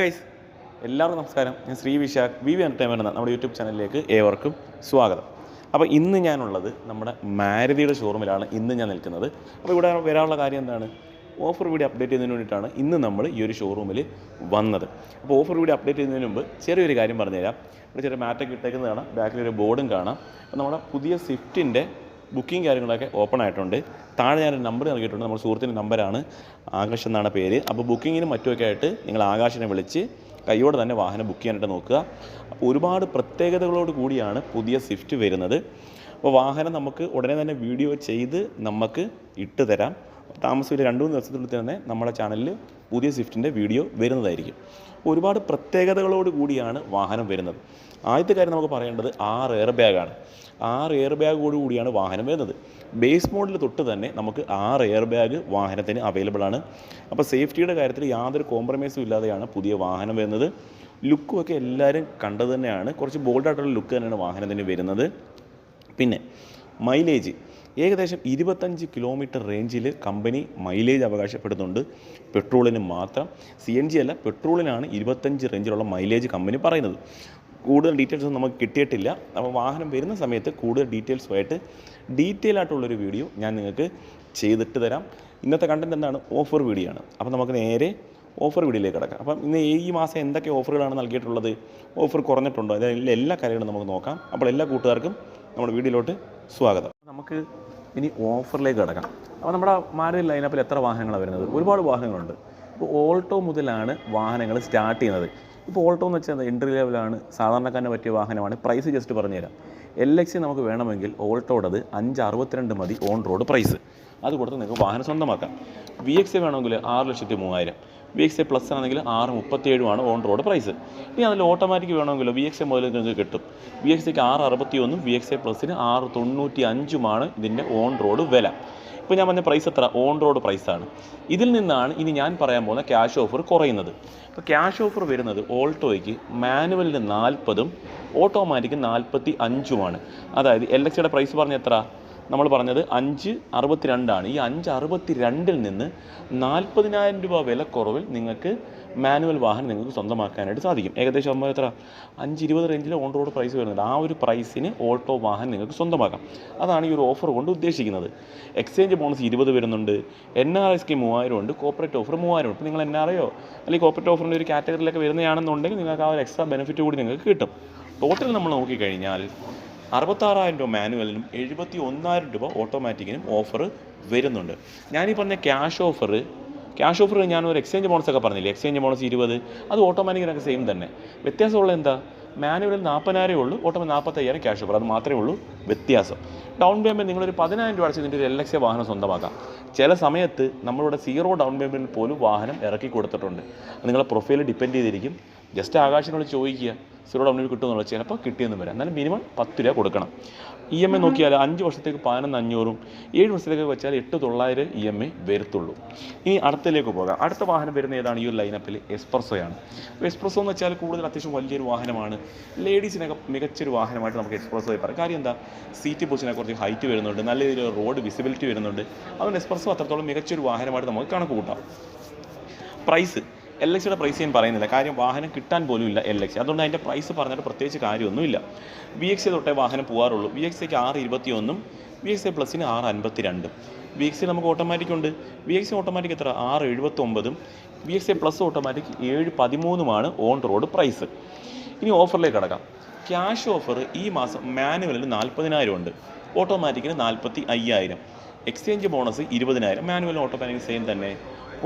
Guys എല്ലാവർക്കും നമസ്കാരം. ഞാൻ Sree Vishakh V V entertainment എന്ന നമ്മുടെ യൂട്യൂബ് ചാനലിലേക്ക് ഏവർക്കും സ്വാഗതം. അപ്പോൾ ഇന്ന് ഞാനുള്ളത് നമ്മുടെ മാരുതിയുടെ ഷോറൂമിലാണ് ഇന്ന് ഞാൻ നിൽക്കുന്നത്. അപ്പോൾ ഇവിടെ വരാനുള്ള കാര്യം എന്താണ്? ഓഫർ വീഡിയോ അപ്ഡേറ്റ് ചെയ്യുന്നതിന് വേണ്ടിയിട്ടാണ് ഇന്ന് നമ്മൾ ഈ ഒരു ഷോറൂമിൽ വന്നത്. അപ്പോൾ ഓഫർ വീഡിയോ അപ്ഡേറ്റ് ചെയ്യുന്നതിന് മുമ്പ് ചെറിയൊരു കാര്യം പറഞ്ഞുതരാം. ഇവിടെ ചെറിയ മാറ്റൊക്കെ ഇട്ടേക്കുന്നത് കാണാം ബാക്കിലൊരു ബോർഡും കാണാം. അപ്പോൾ നമ്മുടെ പുതിയ സ്വിഫ്റ്റിന്റെ ബുക്കിംഗ് കാര്യങ്ങളൊക്കെ ഓപ്പൺ ആയിട്ടുണ്ട്. താഴെ ഞാനൊരു നമ്പർ നൽകിയിട്ടുണ്ട്. നമ്മുടെ സുഹൃത്തിന്റെ നമ്പറാണ് ആകാശ് എന്നാണ് പേര്. അപ്പോൾ ബുക്കിങ്ങിനും മറ്റുമൊക്കെ ആയിട്ട് നിങ്ങൾ ആകാശിനെ വിളിച്ച് കൈയോടെ തന്നെ വാഹനം ബുക്ക് ചെയ്യാനായിട്ട് നോക്കുക. ഒരുപാട് പ്രത്യേകതകളോട് കൂടിയാണ് പുതിയ സ്വിഫ്റ്റ് വരുന്നത്. അപ്പോൾ വാഹനം നമുക്ക് ഉടനെ തന്നെ വീഡിയോ ചെയ്ത് നമുക്ക് ഇട്ട് തരാം താമസമില്ല. രണ്ട് മൂന്ന് ദിവസത്തിനുള്ളിൽ തന്നെ നമ്മുടെ ചാനലിൽ പുതിയ സ്വിഫ്റ്റിന്റെ വീഡിയോ വരുന്നതായിരിക്കും. ഒരുപാട് പ്രത്യേകതകളോട് കൂടിയാണ് വാഹനം വരുന്നത്. ആദ്യത്തെ കാര്യം നമുക്ക് പറയേണ്ടത് ആറ് എയർ ബാഗാണ് ആറ് എയർ ബാഗോട് കൂടിയാണ് വാഹനം വരുന്നത്. ബേസ് മോഡൽ തൊട്ട് തന്നെ നമുക്ക് ആറ് എയർ ബാഗ് വാഹനത്തിന് അവൈലബിൾ ആണ്. അപ്പോൾ സേഫ്റ്റിയുടെ കാര്യത്തിൽ യാതൊരു കോംപ്രമൈസും ഇല്ലാതെയാണ് പുതിയ വാഹനം വരുന്നത്. ലുക്കും ഒക്കെ എല്ലാവരും കണ്ടത് തന്നെയാണ്. കുറച്ച് ബോൾഡായിട്ടുള്ള ലുക്ക് തന്നെയാണ് വാഹനത്തിന് വരുന്നത്. പിന്നെ മൈലേജ്. ഏകദേശം ഇരുപത്തഞ്ച് കിലോമീറ്റർ റേഞ്ചിൽ കമ്പനി മൈലേജ് അവകാശപ്പെടുന്നുണ്ട്. പെട്രോളിന് മാത്രം. സി എൻ ജി അല്ല പെട്രോളിനാണ് ഇരുപത്തഞ്ച് റേഞ്ചിലുള്ള മൈലേജ് കമ്പനി പറയുന്നത്. കൂടുതൽ ഡീറ്റെയിൽസ് ഒന്നും നമുക്ക് കിട്ടിയിട്ടില്ല. അപ്പോൾ വാഹനം വരുന്ന സമയത്ത് കൂടുതൽ ഡീറ്റെയിൽസുമായിട്ട് ഡീറ്റെയിൽ ആയിട്ടുള്ളൊരു വീഡിയോ ഞാൻ നിങ്ങൾക്ക് ചെയ്തിട്ട് തരാം. ഇന്നത്തെ കണ്ടന്റ് എന്താണ്? ഓഫർ വീഡിയോ ആണ്. അപ്പോൾ നമുക്ക് നേരെ ഓഫർ വീഡിയോയിലേക്ക് കിടക്കാം. അപ്പം ഇന്ന് ഈ മാസം എന്തൊക്കെ ഓഫറുകളാണ് നൽകിയിട്ടുള്ളത്? ഓഫർ കുറഞ്ഞിട്ടുണ്ടോ? അതിൽ എല്ലാ കാര്യങ്ങളും നമുക്ക് നോക്കാം. അപ്പോൾ എല്ലാ കൂട്ടുകാർക്കും നമ്മുടെ വീഡിയോയിലോട്ട് സ്വാഗതം. നമുക്ക് ഇനി ഓഫറിലേക്ക് കിടക്കാം. അപ്പോൾ നമ്മുടെ മാരുതി ലൈനപ്പിൽ എത്ര വാഹനങ്ങളാണ് വരുന്നത്? ഒരുപാട് വാഹനങ്ങളുണ്ട്. ഇപ്പോൾ ഓൾട്ടോ മുതലാണ് വാഹനങ്ങൾ സ്റ്റാർട്ട് ചെയ്യുന്നത്. ഇപ്പോൾ ഓൾട്ടോ എന്ന് വെച്ചാൽ എൻട്രി ലെവലാണ് സാധാരണക്കാരനെ പറ്റിയ വാഹനമാണ്. പ്രൈസ് ജസ്റ്റ് പറഞ്ഞുതരാം. എൽ എക്സ് നമുക്ക് വേണമെങ്കിൽ ഓൾട്ടോടത് അഞ്ച് അറുപത്തിരണ്ട് മതി ഓൺ റോഡ് പ്രൈസ് അത് കൊടുത്ത് നിങ്ങൾക്ക് വാഹനം സ്വന്തമാക്കാം. വി എക്സ് എ വേണമെങ്കിൽ ആറ് ലക്ഷത്തി മൂവായിരം. വി എക്സ് എ പ്ലസ് ആണെങ്കിൽ ആറ് മുപ്പത്തേഴുമാണ് ഓൺ റോഡ് പ്രൈസ് ഇനി അതിൽ ഓട്ടോമാറ്റിക് വേണമെങ്കിലോ വി എക്സ് എ മുതൽ നിങ്ങൾക്ക് കിട്ടും. വി എക്സ് എക്ക് ആറ് അറുപത്തി ഒന്നും വി എക്സ് എ പ്ലസിന് ആറ് തൊണ്ണൂറ്റി അഞ്ചുമാണ് ഇതിന്റെ ഓൺ റോഡ് വില. ഇപ്പോൾ ഞാൻ പറഞ്ഞ പ്രൈസ് എത്ര? ഓൺ റോഡ് പ്രൈസാണ് ഇതിൽ നിന്നാണ് ഇനി ഞാൻ പറയാൻ പോകുന്ന ക്യാഷ് ഓഫർ കുറയുന്നത്. ഇപ്പോൾ ക്യാഷ് ഓഫർ വരുന്നത് ഓൾട്ടോയ്ക്ക് മാനുവലിന് നാൽപ്പതും ഓട്ടോമാറ്റിക്ക് നാൽപ്പത്തി അഞ്ചുമാണ് അതായത് എൽ എക്സിയുടെ പ്രൈസ് പറഞ്ഞ എത്ര? നമ്മൾ പറഞ്ഞത് അഞ്ച് അറുപത്തിരണ്ടാണ്. ഈ അഞ്ച് അറുപത്തി രണ്ടിൽ നിന്ന് നാൽപ്പതിനായിരം രൂപ വില കുറവിൽ നിങ്ങൾക്ക് മാനുവൽ വാഹനം നിങ്ങൾക്ക് സ്വന്തമാക്കാനായിട്ട് സാധിക്കും. ഏകദേശം നമ്മൾ എത്ര? അഞ്ച് ഇരുപത് റേഞ്ചിൽ ഓൺ റോഡ് പ്രൈസ് വരുന്നുണ്ട്. ആ ഒരു പ്രൈസിന് ഓട്ടോ വാഹനം നിങ്ങൾക്ക് സ്വന്തമാക്കാം. അതാണ് ഈ ഒരു ഓഫർ കൊണ്ട് ഉദ്ദേശിക്കുന്നത്. എക്സ്ചേഞ്ച് ബോണസ് ഇരുപത് വരുന്നുണ്ട്. എൻ ആർ എസ് കെ മൂവായിരം ഉണ്ട്. കോപ്പറേറ്റ് ഓഫർ മൂവായിരം ഉണ്ട്. നിങ്ങൾ എൻ ആർ ഐയോ അല്ലെങ്കിൽ കോപ്പറേറ്റ് ഓഫറിന്റെ ഒരു കാറ്റഗറിയിലൊക്കെ വരുന്നതാണെന്നുണ്ടെങ്കിൽ നിങ്ങൾക്ക് ആ ഒരു എക്സ്ട്രാ ബെനിഫിറ്റ് കൂടി നിങ്ങൾക്ക് കിട്ടും. ടോട്ടൽ നമ്മൾ നോക്കിക്കഴിഞ്ഞാൽ അറുപത്താറായിരം രൂപ മാനുവലിനും എഴുപത്തി ഒന്നായിരം രൂപ ഓട്ടോമാറ്റിക്കിനും ഓഫർ വരുന്നുണ്ട്. ഞാനീ പറഞ്ഞ ക്യാഷ് ഓഫർ ക്യാഷ് ഓഫർ ഞാൻ ഒരു എക്സ്ചേഞ്ച് ബോണസ് ഒക്കെ പറഞ്ഞില്ലേ? എക്സ്ചേഞ്ച് ബോണസ് ഇരുപത് അത് ഓട്ടോമാറ്റിക്കിനൊക്കെ സെയിം തന്നെ. വ്യത്യാസമുള്ള എന്താ? മാനുവലിൽ നാൽപ്പതിനായിരം ഉള്ളൂ ഓട്ടോമാറ്റിക് നാൽപ്പത്തയ്യായിരം ക്യാഷ് ഓഫർ. അത് മാത്രമേ ഉള്ളൂ വ്യത്യാസം. ഡൗൺ പേയ്മെന്റ് നിങ്ങളൊരു പതിനായിരം രൂപ അടച്ച് ഇതിന്റെ ഒരു എൽ എക്സ് വാഹനം സ്വന്തമാക്കാം. ചില സമയത്ത് നമ്മളിവിടെ സീറോ ഡൗൺ പേയ്മെന്റിൽ പോലും വാഹനം ഇറക്കി കൊടുത്തിട്ടുണ്ട്. നിങ്ങളെ പ്രൊഫൈൽ ഡിപ്പെൻഡ് ചെയ്തിരിക്കും. ജസ്റ്റ് ആകാശിനോട് ചോദിക്കുക. സീറോ ഡൗൺ പേയ്മെന്റ് കിട്ടുമെന്നുള്ളത് ചിലപ്പോൾ കിട്ടിയെന്ന് വരാം. എന്നാലും മിനിമം പത്ത് രൂപ കൊടുക്കണം. ഇ എം ഐ നോക്കിയാൽ അഞ്ച് വർഷത്തേക്ക് പതിനൊന്ന് അഞ്ഞൂറും ഏഴ് വർഷത്തേക്ക് വെച്ചാൽ എട്ട് തൊള്ളായിരം ഇ എം ഐ വരത്തുള്ളൂ. ഇനി അടുത്തലേക്ക് പോകാം. അടുത്ത വാഹനം വരുന്ന ഏതാണ്? ഈ ഒരു ലൈനപ്പിൽ എക്സ്പ്രസോയാണ് എക്സ്പ്രസോ എന്ന് വെച്ചാൽ കൂടുതൽ അത്യാവശ്യം വലിയൊരു വാഹനമാണ്. ലേഡീസിനൊക്കെ മികച്ചൊരു വാഹനമായിട്ട് നമുക്ക് എക്സ്പ്രസോയെ പറയാം. കാര്യം എന്താ? സീറ്റ് പൊസിനെ കുറച്ച് ഹൈറ്റ് വരുന്നുണ്ട്. നല്ല രീതിയിൽ റോഡ് വിസിബിലിറ്റി വരുന്നുണ്ട്. അതുകൊണ്ട് എക്സ്പ്രസോ അത്രത്തോളം മികച്ചൊരു വാഹനമായിട്ട് നമുക്ക് കണക്ക് കൂട്ടാം. പ്രൈസ് എൽ എക്സിയുടെ പ്രൈസ് ഞാൻ പറയുന്നില്ല. കാര്യം വാഹനം കിട്ടാൻ പോലും ഇല്ല എൽ എക്സ് അതുകൊണ്ട് അതിന്റെ പ്രൈസ് പറഞ്ഞിട്ട് പ്രത്യേകിച്ച് കാര്യമൊന്നുമില്ല. വി എക്സ് തൊട്ടേ വാഹനം പോകാറുള്ളൂ. വി എക്സ് ഐക്ക് ആറ് ഇരുപത്തി ഒന്നും വി എക്സ് ഐ പ്ലസിന് ആറ് അൻപത്തി രണ്ടും വി എക്സ് നമുക്ക് ഓട്ടോമാറ്റിക് ഉണ്ട്. വി എക്സ് ഓട്ടോമാറ്റിക് എത്ര? ആറ് എഴുപത്തൊമ്പതും. V X I plus automatic ഏഴ് പതിമൂന്നുമാണ് ഓൺ റോഡ് പ്രൈസ് ഇനി ഓഫറിലേക്ക് കടക്കാം. ക്യാഷ് ഓഫർ ഈ മാസം മാനുവലിൽ നാൽപ്പതിനായിരം ഉണ്ട്. ഓട്ടോമാറ്റിക്കിന് നാൽപ്പത്തി അയ്യായിരം. എക്സ്ചേഞ്ച് ബോണസ് ഇരുപതിനായിരം. മാനുവൽ ഓട്ടോമാറ്റിക് സെയിം തന്നെ.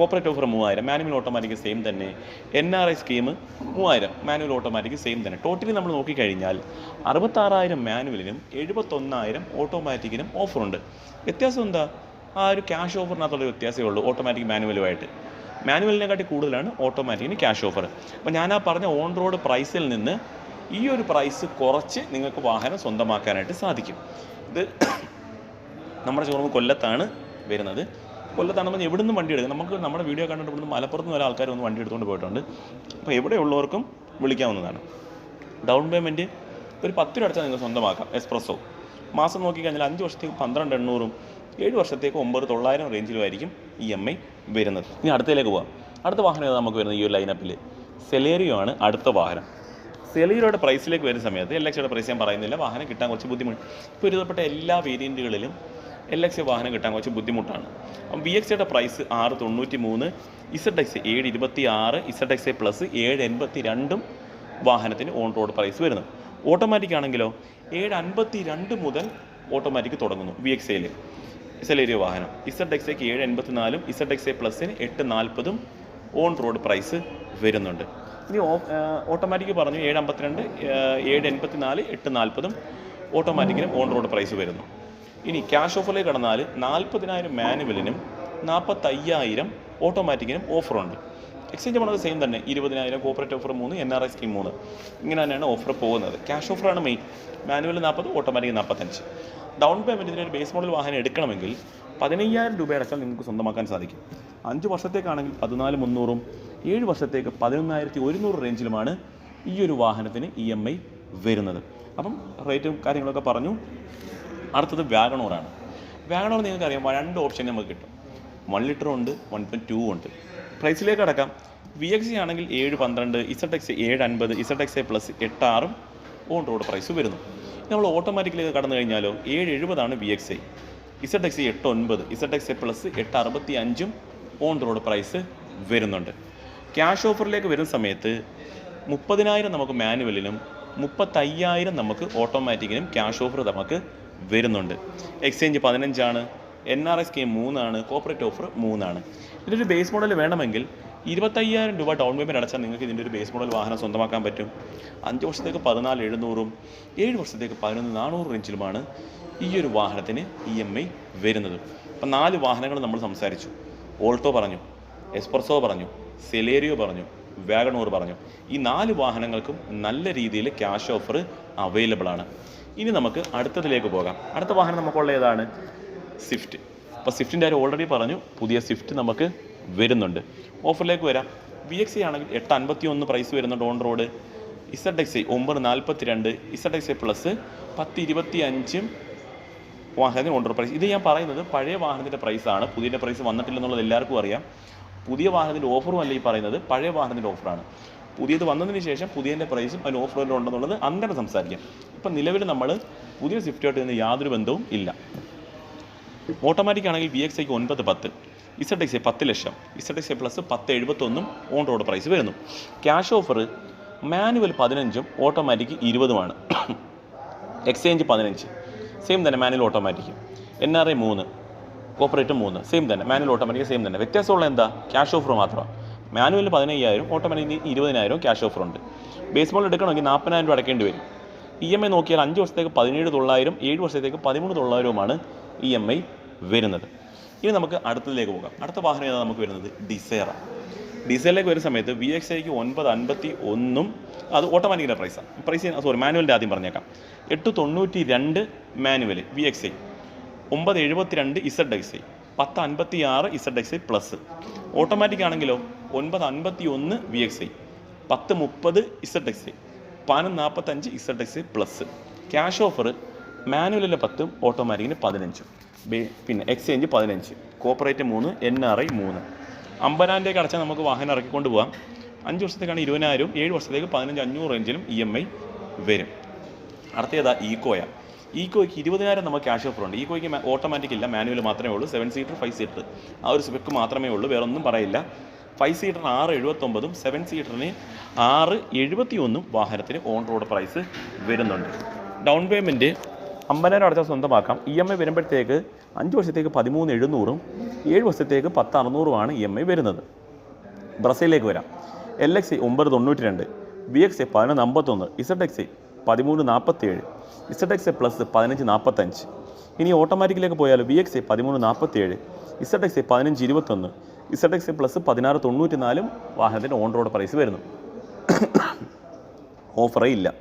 കോപ്പറേറ്റ് ഓഫർ മൂവായിരം. മാനുവൽ ഓട്ടോമാറ്റിക് സെയിം തന്നെ. എൻ ആർ ഐ സ്കീം മൂവായിരം. മാനുവൽ ഓട്ടോമാറ്റിക് സെയിം തന്നെ. ടോട്ടലി നമ്മൾ നോക്കിക്കഴിഞ്ഞാൽ അറുപത്താറായിരം മാനുവലിനും എഴുപത്തൊന്നായിരം ഓട്ടോമാറ്റിക്കിനും ഓഫറുണ്ട് വ്യത്യാസം എന്താ? ആ ഒരു ക്യാഷ് ഓഫറിനകത്തുള്ള വ്യത്യാസമേ ഉള്ളൂ ഓട്ടോമാറ്റിക് മാനുവലുമായിട്ട് മാനുവലിനെക്കാട്ടി കൂടുതലാണ് ഓട്ടോമാറ്റിക്കിന് ക്യാഷ് ഓഫർ അപ്പോൾ ഞാൻ ആ പറഞ്ഞ ഓൺ റോഡ് പ്രൈസിൽ നിന്ന് ഈ ഒരു പ്രൈസ് കുറച്ച് നിങ്ങൾക്ക് വാഹനം സ്വന്തമാക്കാനായിട്ട് സാധിക്കും. ഇത് നമ്മുടെ ഷോറൂം കൊല്ലത്താണ് വരുന്നത്. കൊല്ലത്താണെങ്കിൽ എവിടെ നിന്നും വണ്ടി എടുക്കും? നമുക്ക് നമ്മുടെ വീഡിയോ കണ്ടിട്ട് ഇവിടുന്ന് മലപ്പുറത്ത് നിന്ന് ഒരാൾക്കാർ ഒന്ന് വണ്ടി എടുത്തുകൊണ്ട് പോയിട്ടുണ്ട്. അപ്പോൾ എവിടെയുള്ളവർക്കും വിളിക്കാവുന്നതാണ്. ഡൗൺ പേയ്മെന്റ് ഒരു പത്ത് രൂപ അടച്ചാൽ നിങ്ങൾ സ്വന്തമാക്കാം എക്സ്പ്രസ്സോ മാസം നോക്കിക്കഴിഞ്ഞാൽ അഞ്ച് വർഷത്തേക്ക് പന്ത്രണ്ട് എണ്ണൂറും ഏഴ് വർഷത്തേക്ക് ഒമ്പത് തൊള്ളായിരം റേഞ്ചിലുമായിരിക്കും ഇ എം ഐ വരുന്നത്. ഇനി അടുത്തേക്ക് പോവാം. അടുത്ത വാഹനം ഏതാ നമുക്ക് വരുന്നത്? ഈ ഒരു ലൈനപ്പിൽ സെലേറിയോ ആണ് അടുത്ത വാഹനം. സെലീറോയുടെ പ്രൈസിലേക്ക് വരുന്ന സമയത്ത് എൽ എക്സിയുടെ പ്രൈസ് ഞാൻ പറയുന്നില്ല. വാഹനം കിട്ടാൻ കുറച്ച് ബുദ്ധിമുട്ട്. ഇപ്പോൾ ഒരുതപ്പെട്ട എല്ലാ വേരിയന്റുകളിലും എൽ എക്സ് വാഹനം കിട്ടാൻ കുറച്ച് ബുദ്ധിമുട്ടാണ്. അപ്പം വി എക്സിയുടെ പ്രൈസ് ആറ് തൊണ്ണൂറ്റി മൂന്ന് ഇസഡ് എക്സ് ഏഴ് ഇരുപത്തി ആറ് ഇസഡ് എക്സ് പ്ലസ് ഏഴ് എൺപത്തി രണ്ടും വാഹനത്തിന് ഓൺ റോഡ് പ്രൈസ് വരുന്നു. ഓട്ടോമാറ്റിക് ആണെങ്കിലോ ഏഴ് അൻപത്തി രണ്ട് മുതൽ ഓട്ടോമാറ്റിക് തുടങ്ങുന്നു വി എക്സ് എയിൽ സെലേരിയ വാഹനം. ഇസഡ് എക്സ് എക്ക് ഏഴ് എൺപത്തി നാലും ഇസഡ് എക്സ് എ പ്ലസിന് എട്ട് നാൽപ്പതും ഓൺ റോഡ് പ്രൈസ് വരുന്നുണ്ട്. ഇനി ഓട്ടോമാറ്റിക് പറഞ്ഞു ഏഴ് അമ്പത്തിരണ്ട് ഏഴ് എൺപത്തി നാല് എട്ട് നാൽപ്പതും ഓട്ടോമാറ്റിക്കിനും ഓൺ റോഡ് പ്രൈസ് വരുന്നു. ഇനി ക്യാഷ് ഓഫറിലേക്ക് കടന്നാൽ നാൽപ്പതിനായിരം മാനുവലിനും നാൽപ്പത്തയ്യായിരം ഓട്ടോമാറ്റിക്കിനും ഓഫറുണ്ട് എക്സ്ചേഞ്ച് പണത് സെയിം തന്നെ. ഇരുപതിനായിരം കോപ്പറേറ്റ് ഓഫർ മൂന്ന് എൻ ആർ ഐ സ്കീം മൂന്ന്. ഇങ്ങനെ തന്നെയാണ് ഓഫർ പോകുന്നത്. ക്യാഷ് ഓഫറാണ് മെയിൻ മാനുവൽ നാൽപ്പത് ഓട്ടോമാറ്റിക് നാൽപ്പത്തഞ്ച് ഡൗൺ പേയ്മെന്റിന് ഒരു ബേസ് മോഡൽ വാഹനം എടുക്കണമെങ്കിൽ പതിനയ്യായിരം രൂപ അടച്ചാൽ നിങ്ങൾക്ക് സ്വന്തമാക്കാൻ സാധിക്കും. അഞ്ച് വർഷത്തേക്കാണെങ്കിൽ പതിനാല് മുന്നൂറും ഏഴ് വർഷത്തേക്ക് പതിനൊന്നായിരത്തി ഒരുന്നൂറ് റേഞ്ചിലുമാണ് ഈ ഒരു വാഹനത്തിന് ഇ എം ഐ വരുന്നത്. അപ്പം റേറ്റും കാര്യങ്ങളൊക്കെ പറഞ്ഞു. അടുത്തത് വാഗണോറാണ്. വാഗണോർ നിങ്ങൾക്കറിയാം രണ്ട് ഓപ്ഷൻ നമുക്ക് കിട്ടും. വൺ ലിറ്റർ ഉണ്ട് വൺ പോയിന്റ് ടു ഉണ്ട്. പ്രൈസിലേക്ക് അടക്കാം. വി എക്സ് സി ആണെങ്കിൽ ഏഴ് പന്ത്രണ്ട് ഇസഡ് എക്സ് ഏഴ് അൻപത് ഇസഡ് എക്സ് എ പ്ലസ് എട്ട് ആറും ഓൺ റോഡ് പ്രൈസ് വരുന്നു. നമ്മൾ ഓട്ടോമാറ്റിക്കലേക്ക് കടന്നു കഴിഞ്ഞാലോ? ഏഴ് എഴുപതാണ് V X I Z X എട്ട് ഒൻപത് ഇസഡ് എക്സ് എ പ്ലസ് എട്ട് അറുപത്തി അഞ്ചും ഓൺ റോഡ് പ്രൈസ് വരുന്നുണ്ട്. ക്യാഷ് ഓഫറിലേക്ക് വരുന്ന സമയത്ത് മുപ്പതിനായിരം നമുക്ക് മാനുവലിനും മുപ്പത്തയ്യായിരം നമുക്ക് ഓട്ടോമാറ്റിക്കിനും ക്യാഷ് ഓഫർ നമുക്ക് വരുന്നുണ്ട്. എക്സ്ചേഞ്ച് പതിനഞ്ചാണ് എൻ ആർ ഐ സ്കീം മൂന്നാണ് കോപ്പറേറ്റ് ഓഫർ മൂന്നാണ്. ഇതിന്റെ ഒരു ബേസ് മോഡൽ വേണമെങ്കിൽ ഇരുപത്തയ്യായിരം രൂപ ഡൗൺ പേയ്മെന്റ് അടച്ചാൽ നിങ്ങൾക്ക് ഇതിന്റെ ഒരു ബേസ് മോഡൽ വാഹനം സ്വന്തമാക്കാൻ പറ്റും. അഞ്ച് വർഷത്തേക്ക് പതിനാല് എഴുന്നൂറും ഏഴ് വർഷത്തേക്ക് പതിനൊന്ന് നാനൂറ് റേഞ്ചിലുമാണ് ഈ ഒരു വാഹനത്തിന് ഇ എം ഐ വരുന്നത്. അപ്പം നാല് വാഹനങ്ങൾ നമ്മൾ സംസാരിച്ചു. ഓൾട്ടോ പറഞ്ഞു എസ്പ്രസോ പറഞ്ഞു സെലേരിയോ പറഞ്ഞു വാഗണോർ പറഞ്ഞു. ഈ നാല് വാഹനങ്ങൾക്കും നല്ല രീതിയിൽ ക്യാഷ് ഓഫർ അവൈലബിൾ ആണ്. ഇനി നമുക്ക് അടുത്തതിലേക്ക് പോകാം. അടുത്ത വാഹനം നമുക്കുള്ള ഏതാണ്? സ്വിഫ്റ്റ് അപ്പോൾ സ്വിഫ്റ്റിന്റെ കാര്യം ഓൾറെഡി പറഞ്ഞു. പുതിയ സ്വിഫ്റ്റ് നമുക്ക് വരുന്നുണ്ട്. ഓഫറിലേക്ക് വരാം. വി എക്സ് ആണെങ്കിൽ എട്ട് അൻപത്തി ഒന്ന് പ്രൈസ് വരുന്നുണ്ട് on road Z X I ഒമ്പത് നാൽപ്പത്തി രണ്ട് ഇസഡ് എക്സ് ഐ പ്ലസ് പത്ത് ഇരുപത്തി അഞ്ചും വാഹനത്തിന് ഓൺ റോഡ് പ്രൈസ് ഇത് ഞാൻ പറയുന്നത് പഴയ വാഹനത്തിന്റെ പ്രൈസാണ് പുതിയ പ്രൈസ് വന്നിട്ടില്ലെന്നുള്ളത് എല്ലാവർക്കും അറിയാം. പുതിയ വാഹനത്തിന്റെ ഓഫറും അല്ല ഈ പറയുന്നത് പഴയ വാഹനത്തിന്റെ ഓഫറാണ് പുതിയത് വന്നതിന് ശേഷം പുതിയതിന്റെ പ്രൈസും അതിൽ ഓഫ് റോഡിൽ ഉണ്ടെന്നുള്ളത് അങ്ങനെ സംസാരിക്കാം. ഇപ്പം നിലവിൽ നമ്മൾ പുതിയ സ്വിഫ്റ്റുമായിട്ട് ഇതിന് യാതൊരു ബന്ധവും ഇല്ല. ഓട്ടോമാറ്റിക് ആണെങ്കിൽ വി എക്സ് ഐക്ക് ഒൻപത് പത്ത് ഇസഡ് എക്സ് പത്ത് ലക്ഷം ഇസഡ് എക്സ് പ്ലസ് പത്ത് എഴുപത്തൊന്നും ഓൺ റോഡ് പ്രൈസ് വരുന്നു. ക്യാഷ് ഓഫർ മാനുവൽ പതിനഞ്ചും ഓട്ടോമാറ്റിക് ഇരുപതുമാണ്. എക്സ്ചേഞ്ച് പതിനഞ്ച് സെയിം തന്നെ manual automatic N R I മൂന്ന് കോപ്പറേറ്റ് മൂന്ന് സെയിം തന്നെ മാനുവൽ ഓട്ടോമാറ്റിക് സെയിം തന്നെ. വ്യത്യാസമുള്ള എന്താ? ക്യാഷ് ഓഫർ മാത്രമാണ്. മാനുവലിൽ പതിനയ്യായിരം ഓട്ടോമാറ്റിക് ഇരുപതിനായിരം ക്യാഷ് ഓഫർ ഉണ്ട്. ബേസ് ബോൾ എടുക്കണമെങ്കിൽ നാൽപ്പതിനായിരം രൂപ അടക്കേണ്ടി വരും. ഇ എം ഐ നോക്കിയാൽ അഞ്ച് വർഷത്തേക്ക് പതിനേഴ് തൊള്ളായിരം ഏഴ് വർഷത്തേക്ക് പതിമൂന്ന് തൊള്ളായിരവുമാണ് ഇ എം ഐ വരുന്നത്. ഇനി നമുക്ക് അടുത്തതിലേക്ക് പോകാം. അടുത്ത വാഹനം ഏതാണ് നമുക്ക് വരുന്നത്? ഡിസൈറ ഡിസൈറിലേക്ക് വരുന്ന സമയത്ത് വി എക്സ് ഐക്ക് ഒൻപത് അൻപത്തി ഒന്നും അത് ഓട്ടോമാറ്റിക്കിന്റെ പ്രൈസാണ് പ്രൈസ് സോറി മാനുവലിന്റെ ആദ്യം പറഞ്ഞേക്കാം. എട്ട് തൊണ്ണൂറ്റി രണ്ട് മാനുവൽ വി എക്സ് ഐ ഒമ്പത് എഴുപത്തി രണ്ട് ഇസഡ് എക്സ് ഐ പത്ത് അൻപത്തി ആറ് Z X I plus. Automatic ആണെങ്കിലോ ഒൻപത് അൻപത്തി ഒന്ന് വി എക്സ് ഐ പത്ത് മുപ്പത് ഇസഡ് എക്സ് ഐ പതിനൊന്ന് നാൽപ്പത്തഞ്ച് Z X I plus cash offer മാനുവലിലെ പത്തും ഓട്ടോമാറ്റിക്കിന് പതിനഞ്ചും. പിന്നെ എക്സ്ചേഞ്ച് പതിനഞ്ച് കോപ്പറേറ്റ് മൂന്ന് എൻ ആർ ഐ മൂന്ന്. അമ്പതിനായിരത്തേക്ക് അടച്ചാൽ നമുക്ക് വാഹനം ഇറക്കിക്കൊണ്ട് പോകാം അഞ്ച് വർഷത്തേക്കാണ് ഇരുപതിനായിരം ഏഴ് വർഷത്തേക്ക് പതിനഞ്ച് അഞ്ഞൂറ് റേഞ്ചിലും ഇ എം ഐ വരും. അടുത്തതാ ഈക്കോയ ഈക്കോയ്ക്ക് ഇരുപതിനായിരം നമുക്ക് ക്യാഷ് ഓഫർ ഉണ്ട്. ഈക്കോയ്ക്ക് ഓട്ടോമാറ്റിക് ഇല്ല. മാനുവൽ മാത്രമേ ഉള്ളൂ. സെവൻ സീറ്റർ ഫൈവ് സീറ്റർ ആ ഒരു സ്പെക്ക് മാത്രമേ ഉള്ളൂ. വേറെ ഒന്നും പറയില്ല ഫൈവ് സീറ്ററിന് ആറ് എഴുപത്തൊമ്പതും സെവൻ സീറ്ററിന് ആറ് എഴുപത്തി ഒന്നും വാഹനത്തിന് ഓൺ റോഡ് പ്രൈസ് വരുന്നുണ്ട്. ഡൗൺ പേയ്മെന്റ് അമ്പതിനായിരം അടച്ചാൽ സ്വന്തമാക്കാം. ഇ എം ഐ വരുമ്പോഴത്തേക്ക് അഞ്ച് വർഷത്തേക്ക് പതിമൂന്ന് എഴുന്നൂറും ഏഴ് വർഷത്തേക്ക് പത്ത് അറുന്നൂറുമാണ് ഇ എം ഐ വരുന്നത്. ബ്രസീലിലേക്ക് വരാം. എൽ എക്സ് ഒമ്പത് തൊണ്ണൂറ്റി രണ്ട് ബി എക്സ് പതിനൊന്ന് അമ്പത്തൊന്ന് ഇസഡ് എക്സ് പതിമൂന്ന് പതിമൂന്ന് നാൽപ്പത്തേഴ് ഇസഡ് എക്സ് എ പ്ലസ് പതിനഞ്ച് നാൽപ്പത്തഞ്ച് ഇനി ഓട്ടോമാറ്റിക്കിലേക്ക് പോയാൽ വി എക്സ് എ പതിമൂന്ന് നാൽപ്പത്തേഴ് ഇസഡ് എക്സ് എ പതിനഞ്ച് ഇരുപത്തൊന്ന് ഇസഡ് എക്സ് എ പ്ലസ് പതിനാറ് തൊണ്ണൂറ്റി നാലും വാഹനത്തിന്റെ ഓൺ റോഡ് പ്രൈസ് വരുന്നു. ഓഫറേ ഇല്ല.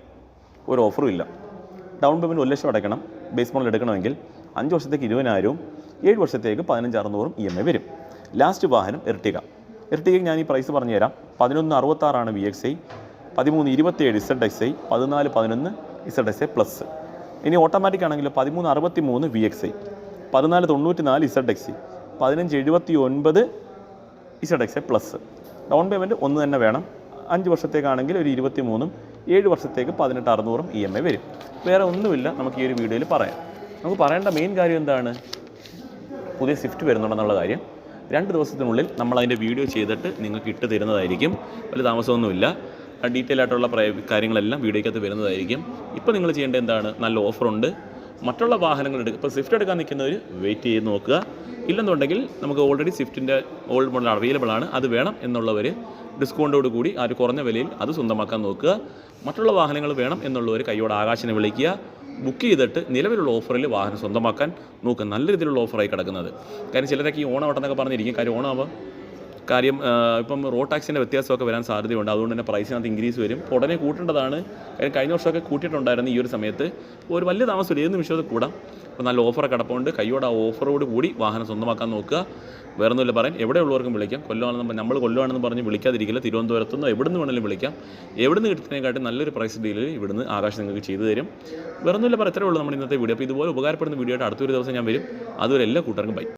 ഒരു ഓഫറും ഇല്ല. ഡൗൺ പേയ്മെന്റ് ഒരു ലക്ഷം അടയ്ക്കണം. ബേസ് മോഡൽ എടുക്കണമെങ്കിൽ അഞ്ച് വർഷത്തേക്ക് ഇരുപതിനായിരവും ഏഴ് വർഷത്തേക്ക് പതിനഞ്ച് അറുന്നൂറും ഇ എം ഐ വരും. ലാസ്റ്റ് വാഹനം ഇരട്ടിക ഇരട്ടിക ഞാൻ ഈ പ്രൈസ് പറഞ്ഞുതരാം. പതിനൊന്ന് അറുപത്താറാണ് വി എക്സ് ഐ പതിമൂന്ന് ഇരുപത്തേഴ് ഇസഡ് എക്സ് ഐ പതിനാല് പതിനൊന്ന് ഇസഡ് എസ് എ പ്ലസ് ഇനി ഓട്ടോമാറ്റിക് ആണെങ്കിൽ പതിമൂന്ന് അറുപത്തി മൂന്ന് വി എക്സ് ഐ പതിനാല് തൊണ്ണൂറ്റി നാല് ഇസഡ് എക്സ് ഇ പതിനഞ്ച് എഴുപത്തി ഒൻപത് Z X A plus down payment ഒന്ന് തന്നെ വേണം. അഞ്ച് വർഷത്തേക്കാണെങ്കിൽ ഒരു ഇരുപത്തി മൂന്നും ഏഴ് വർഷത്തേക്ക് പതിനെട്ട് അറുന്നൂറും ഇ എം ഐ വരും. വേറെ ഒന്നുമില്ല നമുക്ക് ഈ ഒരു വീഡിയോയിൽ പറയാം. നമുക്ക് പറയേണ്ട മെയിൻ കാര്യം എന്താണ്? പുതിയ സ്വിഫ്റ്റ് വരുന്നുണ്ടെന്നുള്ള കാര്യം. രണ്ട് ദിവസത്തിനുള്ളിൽ നമ്മൾ അതിന്റെ വീഡിയോ ചെയ്തിട്ട് നിങ്ങൾക്ക് ഇട്ട് തരുന്നതായിരിക്കും. വലിയ താമസമൊന്നുമില്ല. ഡീറ്റെയിൽ ആയിട്ടുള്ള കാര്യങ്ങളെല്ലാം വീഡിയോയ്ക്കകത്ത് വരുന്നതായിരിക്കും. ഇപ്പോൾ നിങ്ങൾ ചെയ്യേണ്ടത് എന്താണ്? നല്ല ഓഫറുണ്ട് മറ്റുള്ള വാഹനങ്ങൾ എടുക്കുക ഇപ്പോൾ സ്വിഫ്റ്റ് എടുക്കാൻ നിൽക്കുന്നവർ വെയിറ്റ് ചെയ്ത് നോക്കുക. ഇല്ലെന്നുണ്ടെങ്കിൽ നമുക്ക് ഓൾറെഡി സ്വിഫ്റ്റിന്റെ ഓൾഡ് മോഡൽ അവൈലബിൾ ആണ്. അത് വേണം എന്നുള്ളവർ ഡിസ്കൗണ്ടോട് കൂടി ആ ഒരു കുറഞ്ഞ വിലയിൽ അത് സ്വന്തമാക്കാൻ നോക്കുക. മറ്റുള്ള വാഹനങ്ങൾ വേണം എന്നുള്ളവർ കൈയോടെ ആകാശനെ വിളിക്കുക. ബുക്ക് ചെയ്തിട്ട് നിലവിലുള്ള ഓഫറിൽ വാഹനം സ്വന്തമാക്കാൻ നോക്കുക. നല്ല രീതിയിലുള്ള ഓഫറായി കിടക്കുന്നത്. കാര്യം ചിലരൊക്കെ ഈ ഓണം ഓട്ടം എന്നൊക്കെ പറഞ്ഞിരിക്കും. കാര്യം ഓണമാകുമ്പോൾ കാര്യം ഇപ്പം റോഡ് ടാക്സിന്റെ വ്യത്യാസമൊക്കെ വരാൻ സാധ്യതയുണ്ട്. അതുകൊണ്ട് തന്നെ പ്രൈസിനകത്ത് ഇൻക്രീസ് വരും. ഉടനെ കൂട്ടേണ്ടതാണ്. കാര്യം കഴിഞ്ഞ വർഷമൊക്കെ കൂട്ടിയിട്ടുണ്ടായിരുന്നു ഈ ഒരു സമയത്ത്. ഒരു വലിയ താമസമില്ല. ഏത് നിമിഷം കൂടാം. അപ്പോൾ നല്ല ഓഫറൊക്കെ കിടപ്പുണ്ട് കൈയോട് ആ ഓഫറോട് കൂടി വാഹനം സ്വന്തമാക്കാൻ നോക്കുക. വേറെ ഒന്നുമില്ല പറയാൻ എവിടെയുള്ളവർക്കും വിളിക്കാം. കൊല്ലമാണെന്ന് നമ്മൾ കൊല്ലമാണെന്ന് പറഞ്ഞ് വിളിക്കാതിരിക്കില്ല. തിരുവനന്തപുരത്തു നിന്ന് എവിടെ നിന്ന് വേണമെങ്കിലും വിളിക്കാം. എവിടെ നിന്ന് കിട്ടുന്നതിനെക്കാട്ടും നല്ലൊരു പ്രൈസ് ഡീലിൽ ഇവിടുന്ന് ആകാശം നിങ്ങൾക്ക് ചെയ്തു തരും. വേറെ ഒന്നുമില്ല പറയാം ഇത്രയേ ഉള്ളൂ നമ്മുടെ ഇന്നത്തെ വീഡിയോ അപ്പോൾ ഇതുപോലെ ഉപകാരപ്പെടുന്ന വീഡിയോ അടുത്തൊരു ദിവസം ഞാൻ വരും. അതുവരെ എല്ലാ കൂട്ടർക്കും ബൈ